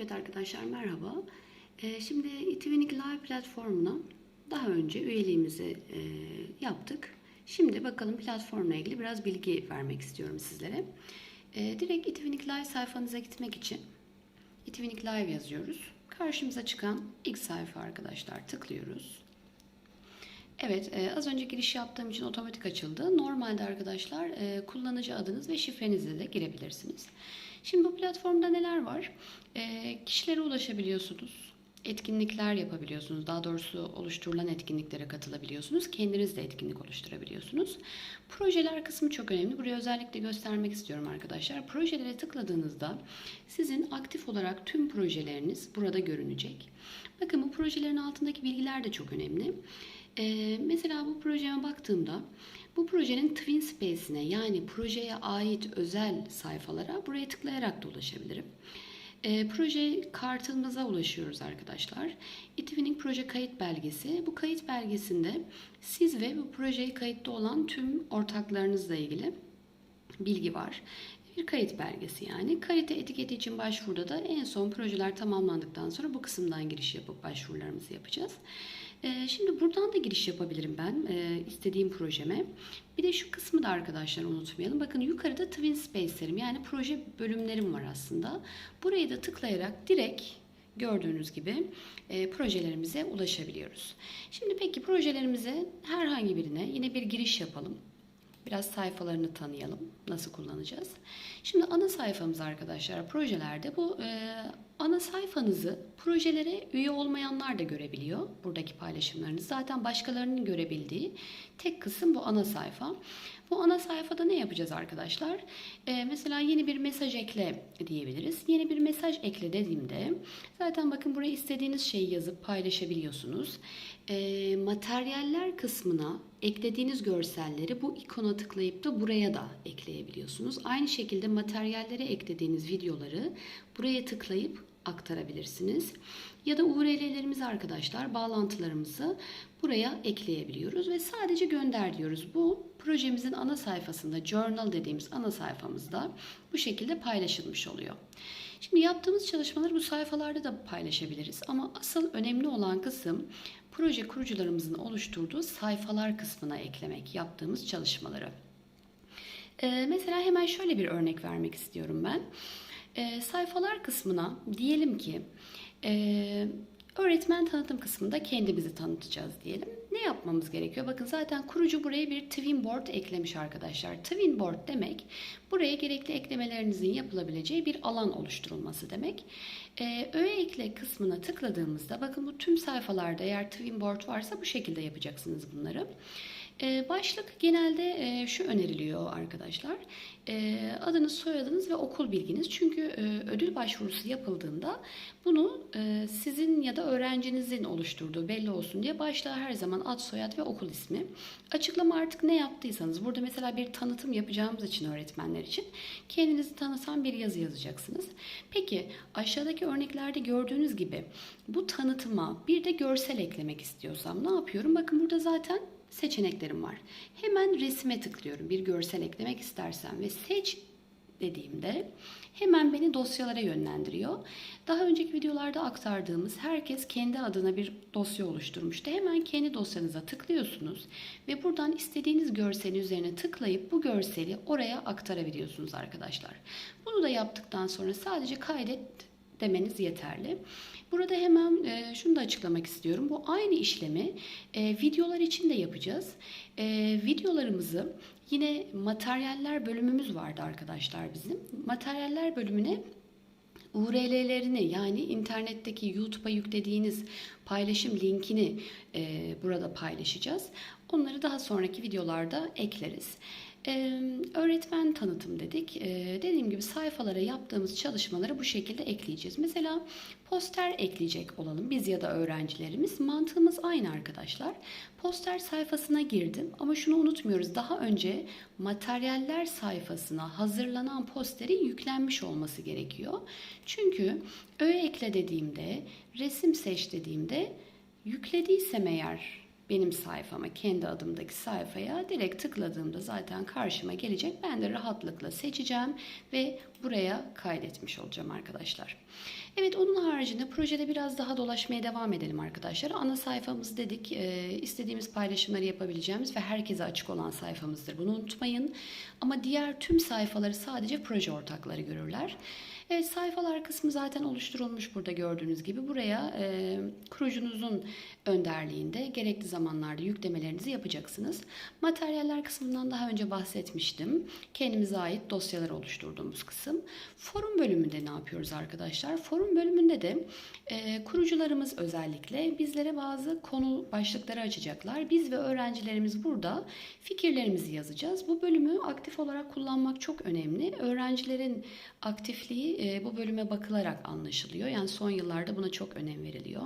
Evet arkadaşlar merhaba. Ee, şimdi Itvinik Live platformuna daha önce üyeliğimizi e, yaptık. Şimdi bakalım platformla ilgili biraz bilgi vermek istiyorum sizlere. Ee, direkt Itvinik Live sayfanıza gitmek için Itvinik Live yazıyoruz. Karşımıza çıkan ilk sayfa arkadaşlar tıklıyoruz. Evet, e, az önce giriş yaptığım için otomatik açıldı. Normalde arkadaşlar e, kullanıcı adınız ve şifrenizle de girebilirsiniz. Şimdi bu platformda neler var? E, kişilere ulaşabiliyorsunuz. Etkinlikler yapabiliyorsunuz. Daha doğrusu oluşturulan etkinliklere katılabiliyorsunuz. Kendiniz de etkinlik oluşturabiliyorsunuz. Projeler kısmı çok önemli. Buraya özellikle göstermek istiyorum arkadaşlar. Projelere tıkladığınızda sizin aktif olarak tüm projeleriniz burada görünecek. Bakın bu projelerin altındaki bilgiler de çok önemli. Ee, mesela bu projeme baktığımda bu projenin Twin Space'ine yani projeye ait özel sayfalara buraya tıklayarak da ulaşabilirim. E, proje kartımıza ulaşıyoruz arkadaşlar. eTwinning proje kayıt belgesi. Bu kayıt belgesinde siz ve bu projeye kayıtlı olan tüm ortaklarınızla ilgili bilgi var. Bir kayıt belgesi yani. Kalite etiketi için başvuruda da en son projeler tamamlandıktan sonra bu kısımdan giriş yapıp başvurularımızı yapacağız. Ee, şimdi buradan da giriş yapabilirim ben e, istediğim projeme. Bir de şu kısmı da arkadaşlar unutmayalım. Bakın yukarıda Twin Space'lerim yani proje bölümlerim var aslında. Burayı da tıklayarak direkt gördüğünüz gibi e, projelerimize ulaşabiliyoruz. Şimdi peki projelerimize herhangi birine yine bir giriş yapalım. Biraz sayfalarını tanıyalım. Nasıl kullanacağız? Şimdi ana sayfamız arkadaşlar projelerde bu e, ana sayfanızı projelere üye olmayanlar da görebiliyor. Buradaki paylaşımlarınız. Zaten başkalarının görebildiği tek kısım bu ana sayfa. Bu ana sayfada ne yapacağız arkadaşlar? E, mesela yeni bir mesaj ekle diyebiliriz. Yeni bir mesaj ekle dediğimde zaten bakın buraya istediğiniz şeyi yazıp paylaşabiliyorsunuz. E, materyaller kısmına eklediğiniz görselleri bu ikona tıklayıp da buraya da ekleyebiliyorsunuz. Aynı şekilde materyallere eklediğiniz videoları buraya tıklayıp aktarabilirsiniz. Ya da URL'lerimizi arkadaşlar bağlantılarımızı buraya ekleyebiliyoruz ve sadece gönder diyoruz. Bu projemizin ana sayfasında journal dediğimiz ana sayfamızda bu şekilde paylaşılmış oluyor. Şimdi yaptığımız çalışmaları bu sayfalarda da paylaşabiliriz ama asıl önemli olan kısım proje kurucularımızın oluşturduğu sayfalar kısmına eklemek yaptığımız çalışmaları. Ee, mesela hemen şöyle bir örnek vermek istiyorum ben. Ee, sayfalar kısmına diyelim ki e, öğretmen tanıtım kısmında kendimizi tanıtacağız diyelim. Ne yapmamız gerekiyor? Bakın zaten kurucu buraya bir twin board eklemiş arkadaşlar. Twin board demek buraya gerekli eklemelerinizin yapılabileceği bir alan oluşturulması demek. Ee, öğe ekle kısmına tıkladığımızda bakın bu tüm sayfalarda eğer twin board varsa bu şekilde yapacaksınız bunları. Ee, başlık genelde e, şu öneriliyor arkadaşlar. Ee, adınız, soyadınız ve okul bilginiz. Çünkü e, ödül başvurusu yapıldığında bunu e, sizin ya da öğrencinizin oluşturduğu belli olsun diye başlığa her zaman ad, soyad ve okul ismi. Açıklama artık ne yaptıysanız. Burada mesela bir tanıtım yapacağımız için öğretmenler için kendinizi tanıtan bir yazı yazacaksınız. Peki aşağıdaki örneklerde gördüğünüz gibi bu tanıtıma bir de görsel eklemek istiyorsam ne yapıyorum? Bakın burada zaten seçeneklerim var. Hemen resme tıklıyorum bir görsel eklemek istersem ve seç dediğimde hemen beni dosyalara yönlendiriyor. Daha önceki videolarda aktardığımız herkes kendi adına bir dosya oluşturmuştu. Hemen kendi dosyanıza tıklıyorsunuz ve buradan istediğiniz görseli üzerine tıklayıp bu görseli oraya aktarabiliyorsunuz arkadaşlar. Bunu da yaptıktan sonra sadece kaydet demeniz yeterli. Burada hemen e, şunu da açıklamak istiyorum. Bu aynı işlemi e, videolar için de yapacağız. E, videolarımızı yine materyaller bölümümüz vardı arkadaşlar bizim. Materyaller bölümüne URL'lerini yani internetteki YouTube'a yüklediğiniz paylaşım linkini burada paylaşacağız. Onları daha sonraki videolarda ekleriz. Ee, öğretmen tanıtım dedik. Ee, dediğim gibi sayfalara yaptığımız çalışmaları bu şekilde ekleyeceğiz. Mesela poster ekleyecek olalım biz ya da öğrencilerimiz. Mantığımız aynı arkadaşlar. Poster sayfasına girdim ama şunu unutmuyoruz. Daha önce materyaller sayfasına hazırlanan posterin yüklenmiş olması gerekiyor. Çünkü öğe ekle dediğimde, resim seç dediğimde yüklediysem eğer benim sayfama, kendi adımdaki sayfaya direkt tıkladığımda zaten karşıma gelecek. Ben de rahatlıkla seçeceğim ve buraya kaydetmiş olacağım arkadaşlar. Evet onun haricinde projede biraz daha dolaşmaya devam edelim arkadaşlar. Ana sayfamız dedik e, istediğimiz paylaşımları yapabileceğimiz ve herkese açık olan sayfamızdır. Bunu unutmayın. Ama diğer tüm sayfaları sadece proje ortakları görürler. Evet sayfalar kısmı zaten oluşturulmuş burada gördüğünüz gibi. Buraya e, kurucunuzun önderliğinde gerekli zamanlarda yüklemelerinizi yapacaksınız. Materyaller kısmından daha önce bahsetmiştim. Kendimize ait dosyalar oluşturduğumuz kısım. Forum bölümünde ne yapıyoruz arkadaşlar? Forum bölümünde de e, kurucularımız özellikle bizlere bazı konu başlıkları açacaklar. Biz ve öğrencilerimiz burada fikirlerimizi yazacağız. Bu bölümü aktif olarak kullanmak çok önemli. Öğrencilerin aktifliği e, bu bölüme bakılarak anlaşılıyor. Yani son yıllarda buna çok önem veriliyor.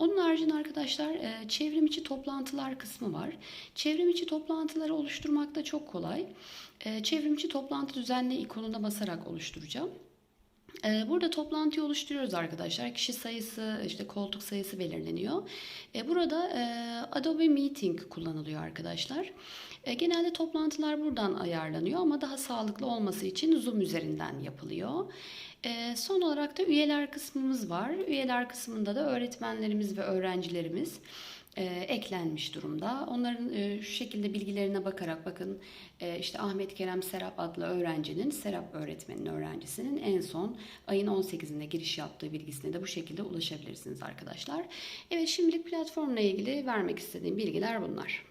Onun haricinde arkadaşlar e, çevrim içi toplantılar kısmı var. Çevrim içi toplantıları oluşturmak da çok kolay. E, çevrim içi toplantı düzenle ikonuna basarak oluşturacağım. E, Burada toplantıyı oluşturuyoruz arkadaşlar. Kişi sayısı, işte koltuk sayısı belirleniyor. E, Burada e, Adobe Meeting kullanılıyor arkadaşlar. E, Genelde toplantılar buradan ayarlanıyor ama daha sağlıklı olması için Zoom üzerinden yapılıyor. Son olarak da üyeler kısmımız var. Üyeler kısmında da öğretmenlerimiz ve öğrencilerimiz e, eklenmiş durumda. Onların e, şu şekilde bilgilerine bakarak bakın e, işte Ahmet Kerem Serap adlı öğrencinin Serap öğretmenin öğrencisinin en son ayın 18'inde giriş yaptığı bilgisine de bu şekilde ulaşabilirsiniz arkadaşlar. Evet şimdilik platformla ilgili vermek istediğim bilgiler bunlar.